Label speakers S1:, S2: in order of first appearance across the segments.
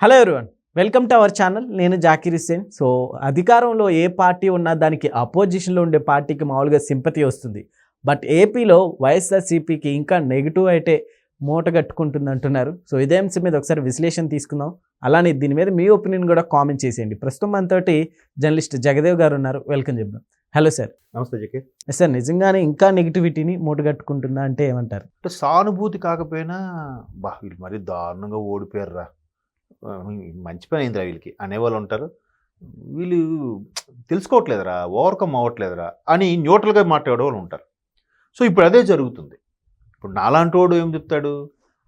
S1: Hello everyone welcome to our channel నేను Zakir Hussain so అధికారంలో ఏ party ఉన్నా దానికి అపోజిషన్లో ఉండే పార్టీకి మామూలుగా సింపతి వస్తుంది. బట్ ఏపీలో వైఎస్ఆర్సీపీకి ఇంకా నెగిటివ్ అయితే మూట కట్టుకుంటుంది అంటున్నారు. సో ఇదే అంశం మీద ఒకసారి విశ్లేషణ తీసుకుందాం. అలానే దీని మీద మీ ఒపీనియన్ కూడా కామెంట్ చేసేయండి. ప్రస్తుతం మనతోటి జర్నలిస్ట్ జగదేవ్ గారు ఉన్నారు. వెల్కమ్ చెప్దాం. హలో సార్
S2: నమస్తే జకే.
S1: సార్ నిజంగానే ఇంకా నెగిటివిటీని మూట కట్టుకుంటుందా అంటే ఏమంటారు?
S2: అంటే సానుభూతి కాకపోయినా బా వీళ్ళు మరీ దారుణంగా ఓడిపోయారురా. ఆ, మంచి పని అయిందిరా వీళ్ళకి. అనేవాళ్ళు ఉంటారు వీళ్ళు తెలుసుకోవట్లేదురా ఓవర్కమ్ అవ్వట్లేదురా అని న్యూట్రల్గా మాట్లాడే వాళ్ళు ఉంటారు. సో ఇప్పుడు అదే జరుగుతుంది. ఇప్పుడు నాలాంటి వాడు ఏం చెప్తాడు?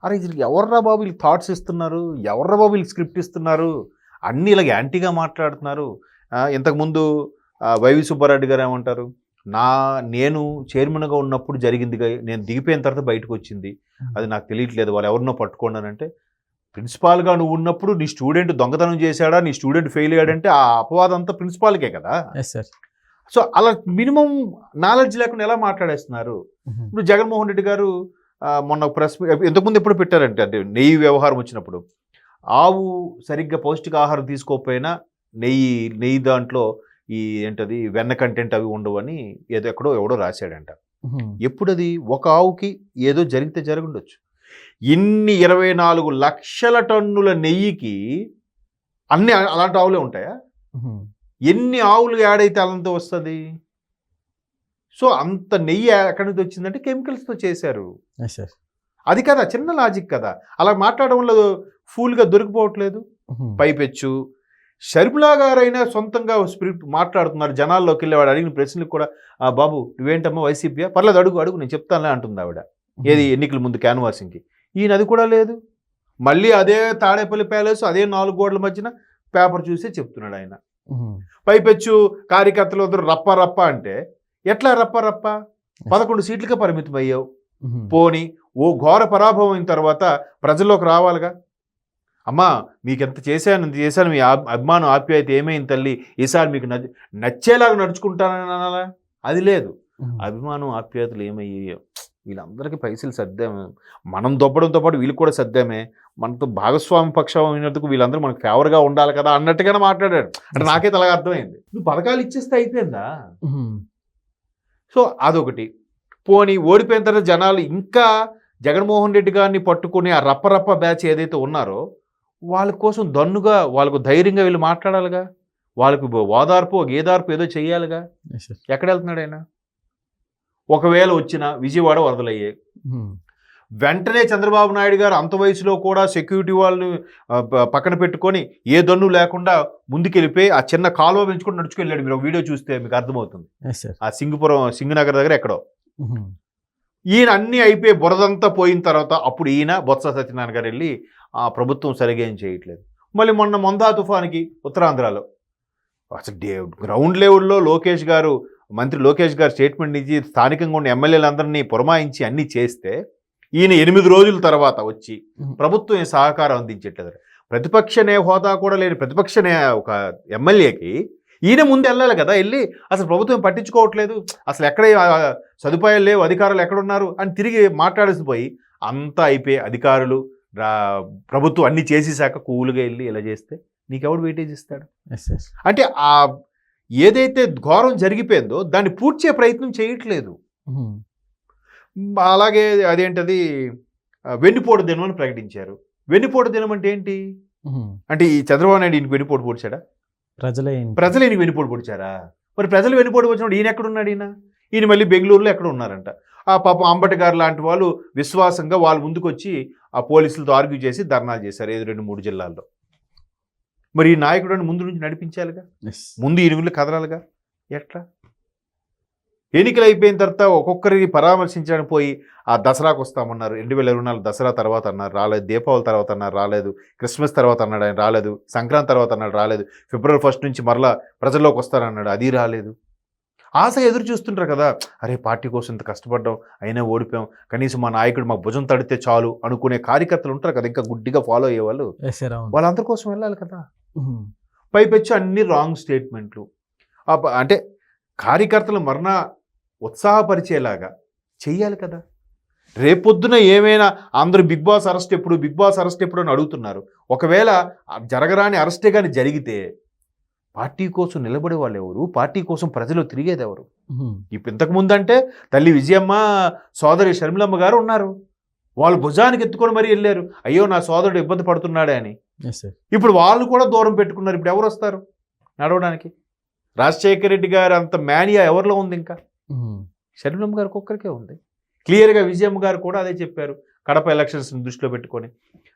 S2: అరే వీళ్ళకి ఎవర్రా బాబు వీళ్ళు థాట్స్ ఇస్తున్నారు? ఎవర్రా బాబు వీళ్ళు స్క్రిప్ట్ ఇస్తున్నారు? అన్నీ ఇలాగ యాంటీగా మాట్లాడుతున్నారు. ఇంతకుముందు వైవి సుబ్బారెడ్డి గారు ఏమంటారు? నా నేను చైర్మన్గా ఉన్నప్పుడు జరిగిందిగా నేను దిగిపోయిన తర్వాత బయటకు వచ్చింది అది నాకు తెలియట్లేదు. వాళ్ళు ఎవరినో పట్టుకోండి అని అంటే ప్రిన్సిపాల్గా నువ్వు ఉన్నప్పుడు నీ స్టూడెంట్ దొంగతనం చేశాడా? నీ స్టూడెంట్ ఫెయిల్ అయ్యాడంటే ఆ అపవాదం అంతా ప్రిన్సిపాల్కే కదా?
S1: సార్
S2: సో అలా మినిమం నాలెడ్జ్ లేకుండా ఎలా మాట్లాడేస్తున్నారు? ఇప్పుడు జగన్మోహన్ రెడ్డి గారు మొన్న ప్రెస్ ఇంతకుముందు ఎప్పుడు పెట్టారంటే అంటే నెయ్యి వ్యవహారం వచ్చినప్పుడు ఆవు సరిగ్గా పౌష్టికాహారం తీసుకోకపోయినా నెయ్యి నెయ్యి దాంట్లో ఈ ఏంటది వెన్న కంటెంట్ అవి ఉండవని ఏదో ఎక్కడో ఎవడో రాశాడంట. ఎప్పుడు అది ఒక ఆవుకి ఏదో జరిగితే జరగండొచ్చు ఇన్ని ఇరవై నాలుగు లక్షల టన్నుల నెయ్యికి అన్ని అలాంటి ఆవులే ఉంటాయా? ఎన్ని ఆవులు యాడ్ అయితే అలంతో వస్తుంది? సో అంత నెయ్యి ఎక్కడి నుంచి వచ్చిందంటే కెమికల్స్తో చేశారు. అది కదా చిన్న లాజిక్ కదా. అలా మాట్లాడడం వల్ల ఫూల్గా దొరికిపోవట్లేదు? పైపెచ్చు. షర్మిలా గారైనా సొంతంగా స్పిరిట్ మాట్లాడుతున్నారు. జనాల్లోకి వెళ్ళేవాడు అడిగిన ప్రశ్నలకు కూడా ఆ బాబు నువ్వేంటమ్మా వైసీపీయా? పర్లేదు అడుగు అడుగు నేను చెప్తానులే అంటుంది ఆవిడ. ఏది ఎన్నికల ముందు క్యాన్వాసింగ్కి. ఈయన అది కూడా లేదు. మళ్ళీ అదే తాడేపల్లి ప్యాలెస్ అదే నాలుగు గోడల మధ్యన పేపర్ చూసే చెప్తున్నాడు ఆయన. పైపెచ్చు కార్యకర్తలు అందరూ రప్ప రప్ప అంటే ఎట్లా రప్ప రప్ప? పదకొండు సీట్లకే పరిమితం అయ్యావు పోని ఓ ఘోర పరాభవం అయిన తర్వాత ప్రజల్లోకి రావాలిగా? అమ్మా మీకు ఎంత చేశాను ఇంత చేశాను మీ అభిమానం ఆప్యాయత ఏమైంది తల్లి? ఈసారి మీకు నచ్చ నచ్చేలాగా నడుచుకుంటానని అనాలా? అది లేదు. అభిమానం ఆప్యాయతలు ఏమయ్యాయో? వీళ్ళందరికీ పైసలు సర్దాము. మనం దొబ్బడంతో పాటు వీళ్ళు కూడా సర్దామే. మనతో భాగస్వామి పక్షం అయినందుకు వీళ్ళందరూ మనకు ఫేవర్గా ఉండాలి కదా అన్నట్టుగానే మాట్లాడాడు అంటే నాకైతే అలాగ అర్థమైంది. నువ్వు పథకాలు ఇచ్చేస్తే అయిపోయిందా? సో అదొకటి. పోనీ ఓడిపోయిన తర్వాత జనాలు ఇంకా జగన్మోహన్ రెడ్డి గారిని పట్టుకుని ఆ రప్పరప్ప బ్యాచ్ ఏదైతే ఉన్నారో వాళ్ళ కోసం దన్నుగా వాళ్ళకు ధైర్యంగా వెళ్ళి మాట్లాడాలిగా? వాళ్ళకు ఓదార్పు గేదార్పు ఏదో
S1: సార్
S2: ఎక్కడ వెళ్తున్నాడు ఆయన? ఒకవేళ వచ్చిన విజయవాడ వరదలయ్యాయి. వెంటనే చంద్రబాబు నాయుడు గారు అంత వయసులో కూడా సెక్యూరిటీ వాళ్ళని పక్కన పెట్టుకొని ఏ దన్ను లేకుండా ముందుకెళ్ళిపోయి ఆ చిన్న కాలువ పెంచుకొని నడుచుకెళ్ళాడు మీరు. వీడియో చూస్తే మీకు అర్థమవుతుంది. ఆ సింగపురం సింగనగర్ దగ్గర ఎక్కడో. ఈయన అన్నీ అయిపోయి బురదంతా పోయిన తర్వాత అప్పుడు ఈయన బొత్స సత్యనారాయణ గారు వెళ్ళి ఆ ప్రభుత్వం సరిగా ఏం చేయట్లేదు. మళ్ళీ మొన్న మొందా తుఫానికి ఉత్తరాంధ్రలో. అసలు గ్రౌండ్ లెవెల్లో లోకేష్ గారు మంత్రి లోకేష్ గారు స్టేట్మెంట్ ఇచ్చి స్థానికంగా ఉన్న ఎమ్మెల్యేలందరినీ పురమాయించి అన్నీ చేస్తే ఈయన ఎనిమిది రోజుల తర్వాత వచ్చి ప్రభుత్వం సహకారం అందించట్లేదు. ప్రతిపక్ష నే హోదా కూడా లేని ప్రతిపక్ష నే ఒక ఎమ్మెల్యేకి ఈయన ముందు వెళ్ళాలి కదా వెళ్ళి అసలు ప్రభుత్వం పట్టించుకోవట్లేదు అసలు ఎక్కడ సదుపాయాలు లేవు అధికారులు ఎక్కడున్నారు అని తిరిగి మాట్లాడేసి పోయి అంతా అయిపోయి అధికారులు ప్రభుత్వం అన్ని చేసేసాక కూలుగా వెళ్ళి ఇలా చేస్తే నీకెవడు వెయిటేజ్ ఇస్తాడు?
S1: ఎస్ ఎస్
S2: అంటే ఆ ఏదైతే ఘోరం జరిగిపోయిందో దాన్ని పూడ్చే ప్రయత్నం చేయట్లేదు. అలాగే అదేంటది? వెన్నుపోటు దినం అని ప్రకటించారు. వెన్నుపోటు దినం అంటే ఏంటి? అంటే ఈ చంద్రబాబు నాయుడు ఈయనకి వెన్నుపోటు పొడిచాడా?
S1: ప్రజలే
S2: ప్రజలు ఈయనకి వెన్నుపోటు పొడిచారా? మరి ప్రజలు వెన్నుపోటు పొడిచినప్పుడు ఈయన ఎక్కడున్నాడు ఈయన? ఈయన మళ్ళీ బెంగళూరులో ఎక్కడ ఉన్నారంట ఆ పాపం అంబటి గారు లాంటి వాళ్ళు విశ్వాసంగా వాళ్ళు ముందుకు వచ్చి ఆ పోలీసులతో ఆర్గ్యూ చేసి ధర్నాలు చేశారు. ఏదో రెండు మూడు జిల్లాల్లో. మరి ఈ నాయకుడు ముందు నుంచి నడిపించాలిగా? ముందు ఈనుగులు కదలాలిగా? ఎట్లా? ఎన్నికలు అయిపోయిన తర్వాత ఒక్కొక్కరికి పరామర్శించడానికి పోయి ఆ దసరాకు వస్తామన్నారు. రెండు వేల ఇరవై నాలుగు దసరా తర్వాత అన్నారు. రాలేదు. దీపావళి తర్వాత అన్నారు. రాలేదు. క్రిస్మస్ తర్వాత అన్నాడు ఆయన. రాలేదు. సంక్రాంతి తర్వాత అన్నాడు. రాలేదు. ఫిబ్రవరి ఫస్ట్ నుంచి మరలా ప్రజల్లోకి వస్తానన్నాడు. అది రాలేదు. ఆశ ఎదురు చూస్తుంటారు కదా. అరే పార్టీ కోసం ఇంత కష్టపడ్డాం. అయినా ఓడిపోయాం. కనీసం మా నాయకుడు మా భుజం తడితే చాలు అనుకునే కార్యకర్తలు ఉంటారు కదా. ఇంకా గుడ్డిగా ఫాలో అయ్యేవాళ్ళు. వాళ్ళందరి కోసం వెళ్ళాలి కదా. పైపెచ్చు అన్ని రాంగ్ స్టేట్మెంట్లు అంటే కార్యకర్తలు మరణ ఉత్సాహపరిచేలాగా చెయ్యాలి కదా. రేపొద్దున ఏమైనా అందరూ బిగ్ బాస్ అరెస్ట్ ఎప్పుడు బిగ్ బాస్ అరెస్ట్ ఎప్పుడు అని అడుగుతున్నారు. ఒకవేళ జరగరాని అరెస్టే కానీ జరిగితే పార్టీ కోసం నిలబడే వాళ్ళు ఎవరు? పార్టీ కోసం ప్రజలు తిరిగేది ఎవరు. ఇప్పుడు ఇంతకు ముందంటే తల్లి విజయమ్మ సోదరి షర్మిలమ్మ గారు ఉన్నారు. వాళ్ళు భుజానికి ఎత్తుకొని మరీ వెళ్ళారు. అయ్యో నా సోదరుడు ఇబ్బంది పడుతున్నాడే అని. ఇప్పుడు వాళ్ళు కూడా దూరం పెట్టుకున్నారు. ఇప్పుడు ఎవరు వస్తారు? నడవడానికి. రాజశేఖర రెడ్డి గారు అంత మేనియా ఎవరిలో ఉంది ఇంకా?
S1: ఉహుం.
S2: షర్మిలమ్మ గారికి ఒక్కరికే ఉంది. క్లియర్గా విజయమ్మ గారు కూడా అదే చెప్పారు. కడప ఎలక్షన్స్ని దృష్టిలో పెట్టుకొని.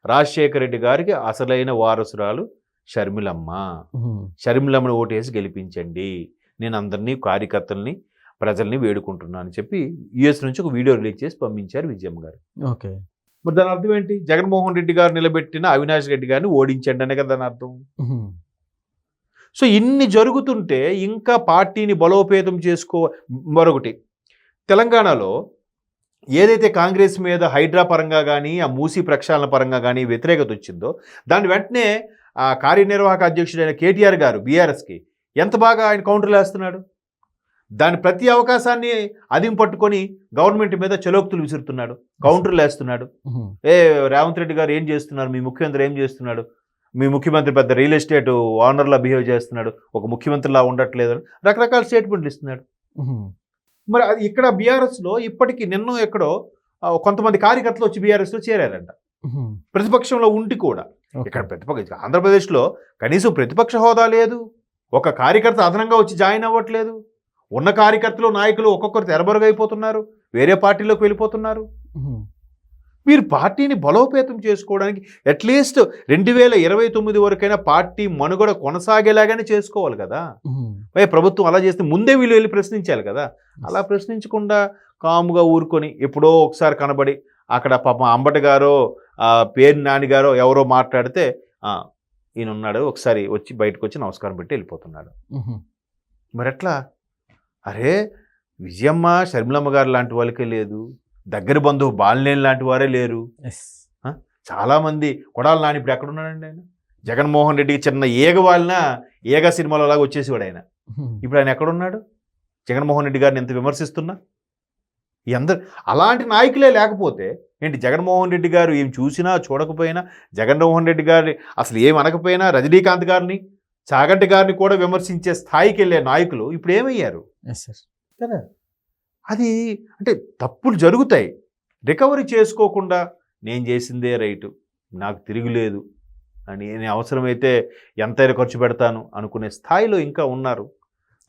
S2: రాజశేఖర రెడ్డి గారికి అసలైన వారసురాలు షర్మిలమ్మ.
S1: ఉహుం.
S2: షర్మిలమ్మను ఓటేసి గెలిపించండి. నేను అందరినీ కార్యకర్తల్ని ప్రజల్ని వేడుకుంటున్నాను అని చెప్పి యుఎస్ నుంచి ఒక వీడియో రిలీజ్ చేసి పంపించారు విజయమ్మ గారు.
S1: ఓకే.
S2: మరి దాని అర్థం ఏంటి? జగన్మోహన్ రెడ్డి గారు నిలబెట్టిన అవినాష్ రెడ్డి గారిని ఓడించండి అనే కదా దాని అర్థం. సో ఇన్ని జరుగుతుంటే ఇంకా పార్టీని బలోపేతం చేసుకో మరొకటి. తెలంగాణలో ఏదైతే కాంగ్రెస్ మీద హైడ్రా పరంగా కానీ ఆ మూసీ ప్రక్షాళన పరంగా కానీ వ్యతిరేకత వచ్చిందో దాని వెంటనే ఆ కార్యనిర్వాహక అధ్యక్షుడైన కేటీఆర్ గారు బీఆర్ఎస్కి ఎంత బాగా ఆయన కౌంటర్లు వేస్తున్నాడు? దాని ప్రతి అవకాశాన్ని అదిం పట్టుకొని గవర్నమెంట్ మీద చలోక్తులు విసురుతున్నాడు కౌంటర్లు వేస్తున్నాడు. ఏ రేవంత్ రెడ్డి గారు ఏం చేస్తున్నారు? మీ ముఖ్యమంత్రి ఏం చేస్తున్నాడు? మీ ముఖ్యమంత్రి పెద్ద రియల్ ఎస్టేట్ ఓనర్లా బిహేవ్ చేస్తున్నాడు. ఒక ముఖ్యమంత్రిలా ఉండట్లేదు రకరకాల స్టేట్మెంట్లు ఇస్తున్నాడు. మరి అది ఇక్కడ బీఆర్ఎస్లో ఇప్పటికీ నిన్న ఎక్కడో కొంతమంది కార్యకర్తలు వచ్చి బీఆర్ఎస్లో చేరారంట. ప్రతిపక్షంలో ఉండి కూడా. ఇక్కడ ప్రతిపక్ష ఆంధ్రప్రదేశ్లో కనీసం ప్రతిపక్ష హోదా లేదు. ఒక కార్యకర్త అదనంగా వచ్చి జాయిన్ అవ్వట్లేదు. ఉన్న కార్యకర్తలు నాయకులు ఒక్కొక్కరు తెరబరుగైపోతున్నారు వేరే పార్టీలోకి వెళ్ళిపోతున్నారు. మీరు పార్టీని బలోపేతం చేసుకోవడానికి అట్లీస్ట్ రెండు వేల ఇరవై తొమ్మిది వరకైనా పార్టీ మనుగడ కొనసాగేలాగానే చేసుకోవాలి కదా. మరి ప్రభుత్వం అలా చేస్తే ముందే వీళ్ళు వెళ్ళి ప్రశ్నించాలి కదా అలా ప్రశ్నించకుండా కాముగా ఊరుకొని ఎప్పుడో ఒకసారి కనబడి అక్కడ పాపం అంబటి గారో పేరు నాని గారో ఎవరో మాట్లాడితే "ఆ, ఈయన ఉన్నాడు ఒకసారి వచ్చి బయటకు వచ్చి నమస్కారం పెట్టి వెళ్ళిపోతున్నాడు. మరి ఎట్లా అరే విజయమ్మ షర్మిలమ్మ గారు లాంటి వాళ్ళకే లేదు. దగ్గర బంధువు బాలినేని లాంటి వారే లేరు. చాలామంది కొడాలి నాని ఇప్పుడు ఎక్కడున్నాడండి ఆయన? జగన్మోహన్ రెడ్డికి చిన్న ఏగ వాలిన ఏగ సినిమాలో లాగా వచ్చేసేవాడు ఆయన. ఇప్పుడు ఆయన ఎక్కడున్నాడు జగన్మోహన్ రెడ్డి గారిని ఎంత విమర్శిస్తున్నా? ఈ అందరు అలాంటి నాయకులే లేకపోతే ఏంటి జగన్మోహన్ రెడ్డి గారు ఏం చూసినా చూడకపోయినా జగన్మోహన్ రెడ్డి గారి అసలు ఏం అనకపోయినా రజనీకాంత్ గారిని చాగంటి గారిని కూడా విమర్శించే స్థాయికి వెళ్ళే నాయకులు ఇప్పుడు ఏమయ్యారు? కదా? అది అంటే తప్పులు జరుగుతాయి. రికవరీ చేసుకోకుండా నేను చేసిందే రైటు నాకు తిరుగులేదు అని నేను అవసరమైతే ఎంతైనా ఖర్చు పెడతాను అనుకునే స్థాయిలో ఇంకా ఉన్నారు.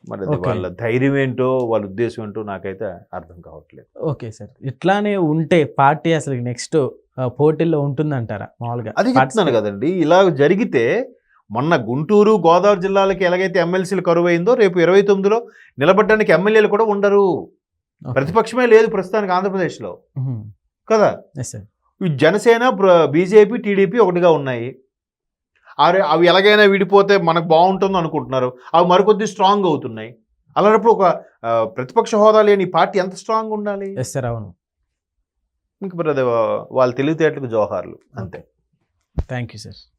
S2: మరి. వాళ్ళ ధైర్యం ఏంటో వాళ్ళ ఉద్దేశం ఏంటో నాకైతే అర్థం కావట్లేదు.
S1: ఓకే సార్ ఇట్లానే ఉంటే పార్టీ అసలు నెక్స్ట్ పోటీల్లో ఉంటుందంటారా? మామూలుగా
S2: అది చెప్తున్నాను కదండి. ఇలా జరిగితే మొన్న గుంటూరు గోదావరి జిల్లాలకి ఎలాగైతే ఎమ్మెల్సీలు కరువు అయిందో రేపు ఇరవై తొమ్మిదిలో నిలబడడానికి ఎమ్మెల్యేలు కూడా ఉండరు. ప్రతిపక్షమే లేదు ప్రస్తుతానికి ఆంధ్రప్రదేశ్లో. కదా? జనసేన బీజేపీ టీడీపీ ఒకటిగా ఉన్నాయి. అరే అవి ఎలాగైనా విడిపోతే మనకు బాగుంటుందో అనుకుంటున్నారు. అవి మరికొద్ది స్ట్రాంగ్ అవుతున్నాయి. అలాంటప్పుడు ఒక ప్రతిపక్ష హోదా లేని పార్టీ ఎంత స్ట్రాంగ్ ఉండాలి?
S1: ఎస్ సార్ అవును.
S2: ఇంక వాళ్ళ తెలివితేటలకు జోహార్లు. అంతే.
S1: Thank you sir